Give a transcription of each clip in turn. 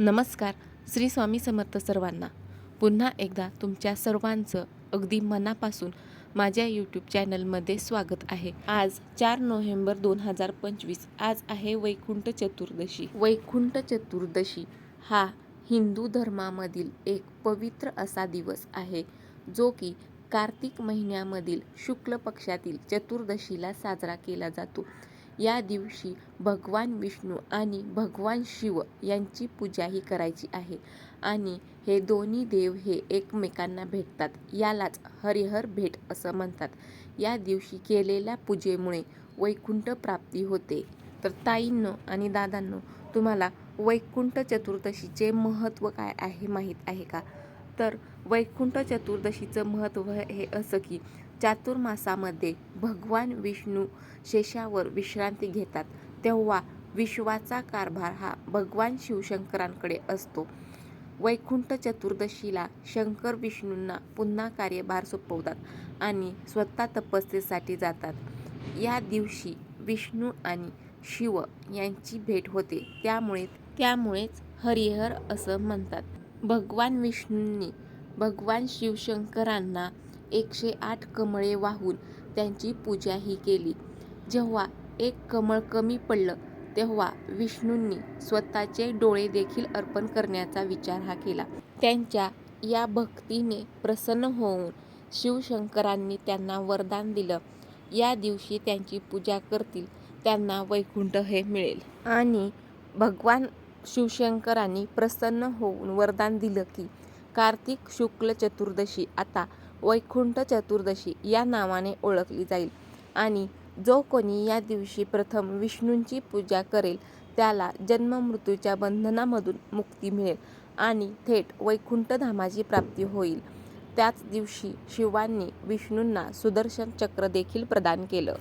नमस्कार. श्री स्वामी समर्थ सर्वांना पुन्हा एकदा तुमच्या सर्वांचं अगदी मनापासून माझ्या यूट्यूब चॅनलमध्ये स्वागत आहे. आज चार नोव्हेंबर दोन हजार पंचवीस. आज आहे वैकुंठ चतुर्दशी. वैकुंठ चतुर्दशी हा हिंदू धर्मामधील एक पवित्र असा दिवस आहे जो की कार्तिक महिन्यामधील शुक्ल पक्षातील चतुर्दशीला साजरा केला जातो. या दिवशी भगवान विष्णू आणि भगवान शिव यांची पूजाही करायची आहे. आणि हे दोन्ही देव हे एकमेकांना भेटतात. यालाच हरिहर भेट असं म्हणतात. या दिवशी केलेल्या पूजेमुळे वैकुंठ प्राप्ती होते. तर ताईंनो आणि दादांनो तुम्हाला वैकुंठ चतुर्दशीचे महत्त्व काय आहे माहीत आहे का? तर वैकुंठ चतुर्दशीचं महत्त्व हे असं की चातुर्मासामध्ये भगवान विष्णू शेषावर विश्रांती घेतात. तेव्हा विश्वाचा कारभार हा भगवान शिवशंकरांकडे असतो. वैकुंठ चतुर्दशीला शंकर विष्णूंना पुन्हा कार्यभार सोपवतात आणि स्वतः तपस्येसाठी जातात. या दिवशी विष्णू आणि शिव यांची भेट होते. त्यामुळे त्यामुळेच हरिहर असं म्हणतात. भगवान विष्णूंनी भगवान शिवशंकरांना एकशे आठ कमळे वाहून त्यांची पूजाही केली. जेव्हा एक कमळ कमी पडलं तेव्हा विष्णूंनी स्वतःचे डोळे देखील अर्पण करण्याचा विचार हा केला. त्यांच्या या भक्तीने प्रसन्न होऊन शिवशंकरांनी त्यांना वरदान दिलं. या दिवशी त्यांची पूजा करतील त्यांना वैकुंठ हे मिळेल. आणि भगवान शिवशंकरांनी प्रसन्न होऊन वरदान दिलं की कार्तिक शुक्ल चतुर्दशी आता वैकुंठ चतुर्दशी या नावाने ओळखली जाईल. आणि जो कोणी या दिवशी प्रथम विष्णूंची पूजा करेल त्याला जन्ममृत्यूच्या बंधनामधून मुक्ती मिळेल आणि थेट वैकुंठधामाची प्राप्ती होईल. त्याच दिवशी शिवांनी विष्णूंना सुदर्शन चक्र देखील प्रदान केलं.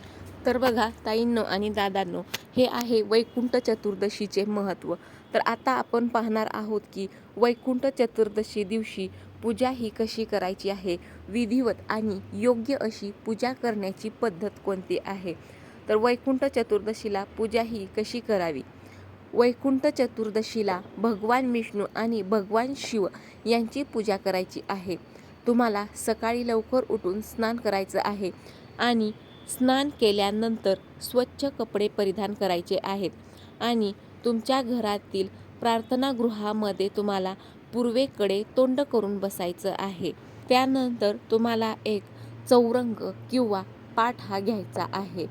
तर बघा ताईंनो आणि दादांनो हे आहे वैकुंठ चतुर्दशीचे महत्त्व तर आता आपण पाहणार आहोत की वैकुंठ चतुर्दशी दिवशी पूजा ही कशी करायची आहे? विधिवत आणि योग्य अशी पूजा करण्याची पद्धत कोणती आहे? तर वैकुंठ चतुर्दशीला पूजा ही कशी करावी? वैकुंठ चतुर्दशीला भगवान विष्णू आणि भगवान शिव यांची पूजा करायची आहे. तुम्हाला सकाळी लवकर उठून स्नान करायचं आहे आणि स्नान केल्यानंतर स्वच्छ कपडे परिधान करायचे आहेत. आणि तुमच्या घरातील प्रार्थनागृहामध्ये तुम्हाला पूर्वेकडे तोंड करून बसायचं आहे. त्यानंतर तुम्हाला एक चौरंग किंवा पाठ हा घ्यायचा आहे.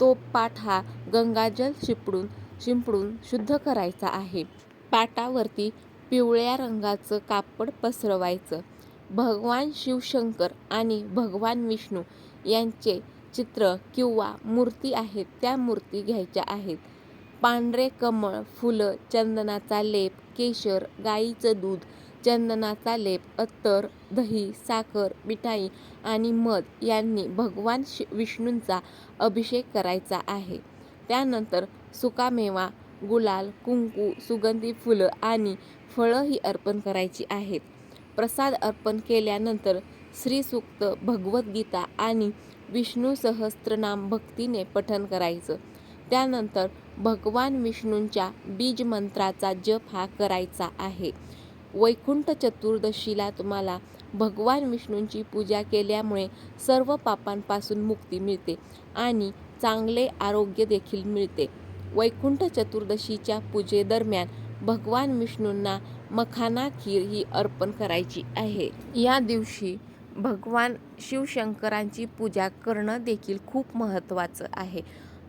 तो पाठ हा गंगाजल शिपडून शिंपडून शुद्ध करायचा आहे. पाटावरती पिवळ्या रंगाचं कापड पसरवायचं. भगवान शिवशंकर आणि भगवान विष्णू यांचे चित्र किंवा मूर्ती आहेत त्या मूर्ती घ्यायच्या आहेत. पांढरे कमळ फुलं चंदनाचा लेप केशर गाईचं दूध चंदनाचा लेप अत्तर दही साखर मिठाई आणि मध यांनी भगवान शि विष्णूंचा अभिषेक करायचा आहे. त्यानंतर सुकामेवा गुलाल कुंकू सुगंधी फुलं आणि फळं ही अर्पण करायची आहेत. प्रसाद अर्पण केल्यानंतर श्रीसूक्त भगवद्गीता आणि विष्णू सहस्त्रनाम भक्तीने पठन करायचं. त्यानंतर भगवान विष्णूंच्या बीज मंत्राचा जप हा करायचा आहे. वैकुंठ चतुर्दशीला तुम्हाला भगवान विष्णूंची पूजा केल्यामुळे सर्व पापांपासून मुक्ती मिळते आणि चांगले आरोग्य देखील मिळते. वैकुंठ चतुर्दशीच्या पूजेदरम्यान भगवान विष्णूंना मखाना खीर ही अर्पण करायची आहे. या दिवशी भगवान शिवशंकरांची पूजा करणं देखील खूप महत्त्वाचं आहे.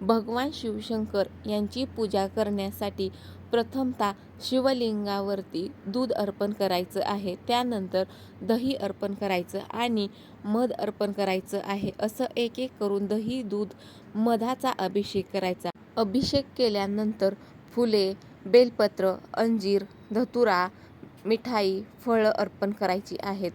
भगवान शिवशंकर यांची पूजा करण्यासाठी प्रथमतः शिवलिंगावरती दूध अर्पण करायचं आहे. त्यानंतर दही अर्पण करायचं आणि मध अर्पण करायचं आहे. असं एक एक करून दही दूध मधाचा अभिषेक करायचा. अभिषेक केल्यानंतर फुले बेलपत्र अंजीर धतुरा मिठाई फळं अर्पण करायची आहेत.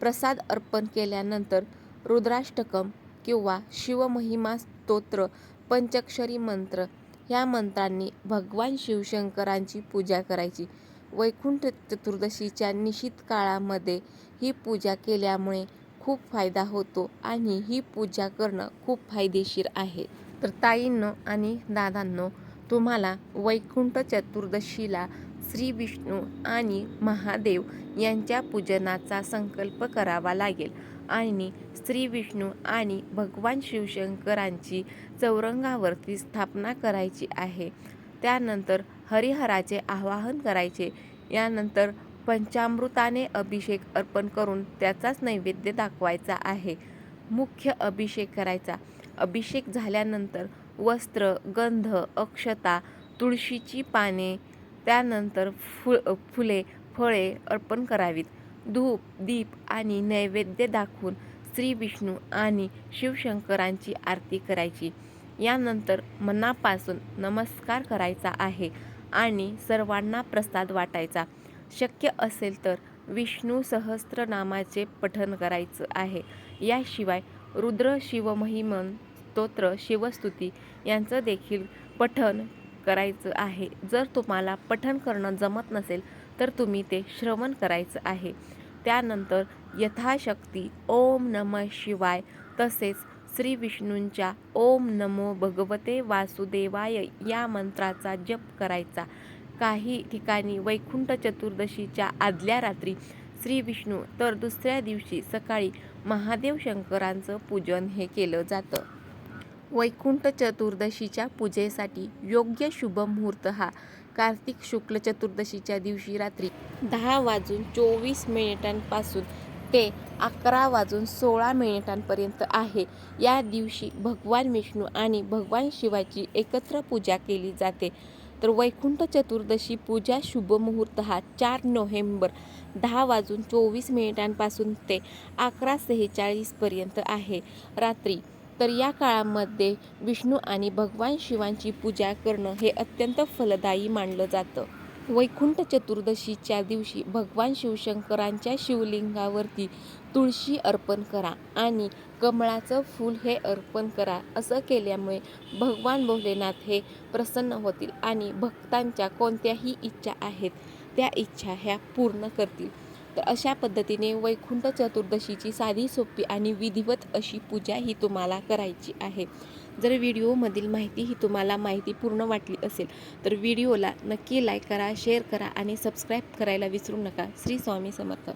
प्रसाद अर्पण केल्यानंतर रुद्राष्टकम किंवा शिवमहिमा स्तोत्र पंचाक्षरी मंत्र. ह्या मंत्रांनी भगवान शिवशंकरांची पूजा करायची. वैकुंठ चतुर्दशीच्या निशित काळामध्ये ही पूजा केल्यामुळे खूप फायदा होतो आणि ही पूजा करणं खूप फायदेशीर आहे. तर ताईंनो आणि दादांनो तुम्हाला वैकुंठ चतुर्दशीला श्री विष्णू आणि महादेव यांच्या पूजनाचा संकल्प करावा लागेल. आणि श्री विष्णू आणि भगवान शिवशंकरांची चौरंगावरती स्थापना करायची आहे. त्यानंतर हरिहराचे आवाहन करायचे. यानंतर पंचामृताने अभिषेक अर्पण करून त्याचाच नैवेद्य दाखवायचा आहे. मुख्य अभिषेक करायचा. अभिषेक झाल्यानंतर वस्त्र गंध अक्षता तुळशीची पाने त्यानंतर फु फुले फळे अर्पण करावीत. धूप दीप आणि नैवेद्य दाखवून श्री विष्णू आणि शिवशंकरांची आरती करायची. यानंतर मनापासून नमस्कार करायचा आहे आणि सर्वांना प्रसाद वाटायचा. शक्य असेल तर विष्णू सहस्त्रनामाचे पठन करायचं आहे. याशिवाय रुद्र शिवमहिमन स्तोत्र शिवस्तुती यांचं देखील पठन करायचं आहे. जर तुम्हाला पठन करणं जमत नसेल तर तुम्ही ते श्रवण करायचं आहे. त्यानंतर यथाशक्ती ओम नम शिवाय तसेच श्री विष्णूंच्या ओम नमो भगवते वासुदेवाय या मंत्राचा जप करायचा. काही ठिकाणी वैकुंठ चतुर्दशीच्या आदल्या रात्री श्री विष्णू तर दुसऱ्या दिवशी सकाळी महादेव शंकरांचं पूजन हे केलं जातं. वैकुंठ चतुर्दशीच्या पूजेसाठी योग्य शुभ मुहूर्त हा कार्तिक शुक्ल चतुर्दशीच्या दिवशी रात्री दहा वाजून चोवीस मिनिटांपासून ते अकरा वाजून सोळा मिनिटांपर्यंत आहे. या दिवशी भगवान विष्णू आणि भगवान शिवाची एकत्र पूजा केली जाते. तर वैकुंठ चतुर्दशी पूजा शुभ मुहूर्त हा चार नोव्हेंबर दहा वाजून चोवीस मिनिटांपासून ते अकरा सेहेचाळीसपर्यंत आहे. रात्री तर या काळामध्ये विष्णू आणि भगवान शिवांची पूजा करणं हे अत्यंत फलदायी मानलं जातं. वैकुंठ चतुर्दशीच्या दिवशी भगवान शिवशंकरांच्या शिवलिंगावरती तुळशी अर्पण करा आणि कमळाचं फूल हे अर्पण करा असं केल्यामुळे भगवान भोलेनाथ हे प्रसन्न होतील आणि भक्तांच्या कोणत्याही इच्छा आहेत त्या इच्छा ह्या पूर्ण करतील. तर अशा पद्धतीने वैकुंठ चतुर्दशीची साधी सोपी आणि विधिवत अशी पूजा ही तुम्हाला करायची आहे. जर व्हिडिओमधील माहिती ही तुम्हाला माहिती पूर्ण वाटली असेल तर व्हिडिओला नक्की लाईक करा शेअर करा आणि सबस्क्राईब करायला विसरू नका. श्री स्वामी समर्थ.